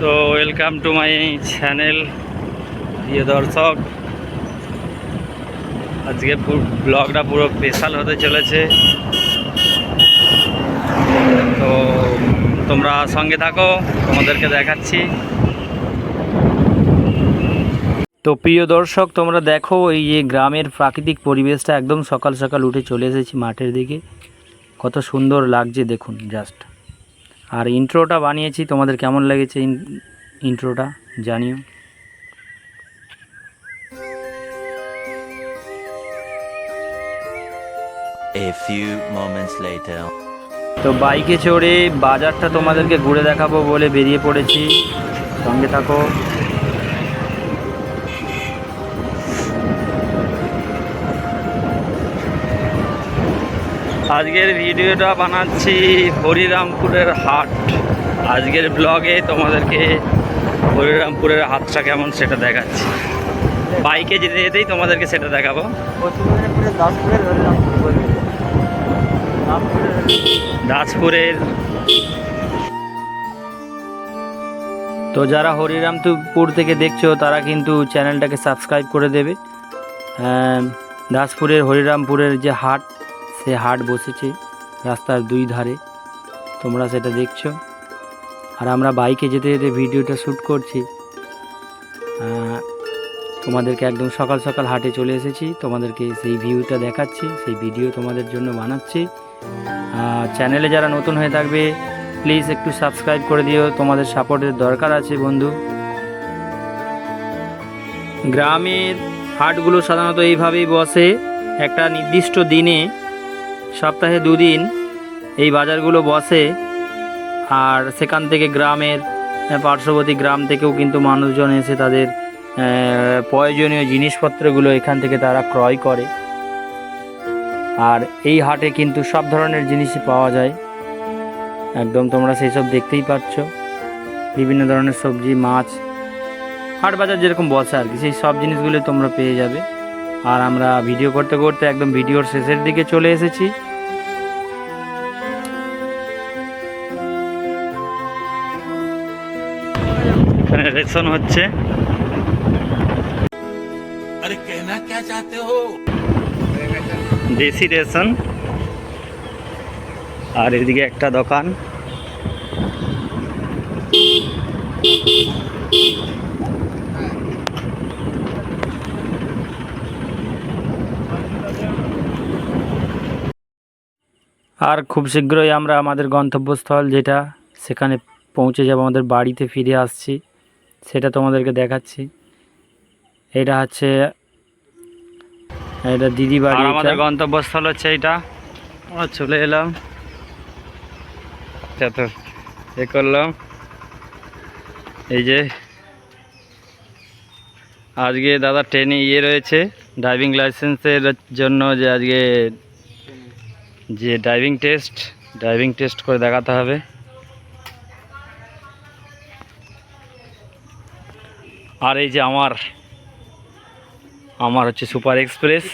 তো welcome to my channel প্রিয় দর্শক। আজকে ব্লগটা পুরো স্পেশাল হতে চলেছে। তো, তোমরা সঙ্গে থাকো, তোমাদেরকে দেখাচ্ছি। তো, প্রিয় দর্শক, তোমরা দেখো এই যে গ্রামের প্রাকৃতিক পরিবেশটা একদম সকাল সকাল উঠে চলে এসেছি মাঠের দিকে। কত সুন্দর লাগছে, দেখুন জাস্ট আর ইন্ট্রোটা বানিয়েছি তোমাদের কেমন লেগেছে ইন্ট্রোটা জানিও। A few moments later. তো বাইকে চড়ে বাজারটা তোমাদেরকে ঘুরে দেখাবো বলে বেরিয়ে পড়েছি। সঙ্গে থাকো। আজকের ভিডিওটা বানাচ্ছি হরিরামপুরের হাট। আজকের ব্লগে তোমাদেরকে হরিরামপুরের হাটটা কেমন সেটা দেখাচ্ছি। বাইকে যেতে যেতেই তোমাদেরকে সেটা দেখাবো। দাসপুরের তো যারা হরিরামপুর থেকে দেখছ, তারা কিন্তু চ্যানেলটাকে সাবস্ক্রাইব করে দেবে। দাসপুরের হরিরামপুরের যে হাট সে হাট বসেছে রাস্তার দুই ধারে। তোমরা সেটা দেখছ। আর আমরা বাইকে যেতে যেতে ভিডিওটা শ্যুট করছি। তোমাদেরকে একদম সকাল সকাল হাটে চলে এসেছি। তোমাদেরকে সেই ভিউটা দেখাচ্ছি, সেই ভিডিও তোমাদের জন্য বানাচ্ছি। চ্যানেলে যারা নতুন হয়ে থাকবে, প্লিজ একটু সাবস্ক্রাইব করে দিও। তোমাদের সাপোর্টের দরকার আছে, বন্ধু। গ্রামের হাটগুলো সাধারণত এইভাবেই বসে। একটা নির্দিষ্ট দিনে সপ্তাহে দুদিন এই বাজারগুলো বসে আর সেখান থেকে গ্রামের পার্শ্ববর্তী গ্রাম থেকেও কিন্তু মানুষজন এসে তাদের প্রয়োজনীয় জিনিসপত্রগুলো এখান থেকে তারা ক্রয় করে। আর এই হাটে কিন্তু সব ধরনের জিনিসই পাওয়া যায়। একদম তোমরা সেই সব দেখতেই পাচ্ছ। বিভিন্ন ধরনের সবজি, মাছ, হাট বাজার যেরকম বসে আর কি, সেই সব জিনিসগুলো তোমরা পেয়ে যাবে। আর আমরা ভিডিও করতে করতে একদম ভিডিওর শেষের দিকে চলে এসেছি। এখানে রেশন হচ্ছে। দেশি রেশন। আর এদিকে একটা দোকান। আর খুব শীঘ্রই আমরা আমাদের গন্তব্যস্থল যেটা সেখানে পৌঁছে যাব আমাদের বাড়িতে ফিরে আসছি। সেটা তোমাদেরকে দেখাচ্ছি। এটা হচ্ছে এটা দিদি বাড়ি আমাদের গন্তব্যস্থল হচ্ছে এটা আমরা চলে এলাম। তো এ করলাম। এই যে আজকে দাদা ট্রেনে ইয়ে রয়েছে ড্রাইভিং লাইসেন্সের জন্য যে আজকে যে ড্রাইভিং টেস্ট ড্রাইভিং টেস্ট করে দেখাতে হবে। আর এই যে আমার আমার হচ্ছে সুপার এক্সপ্রেস।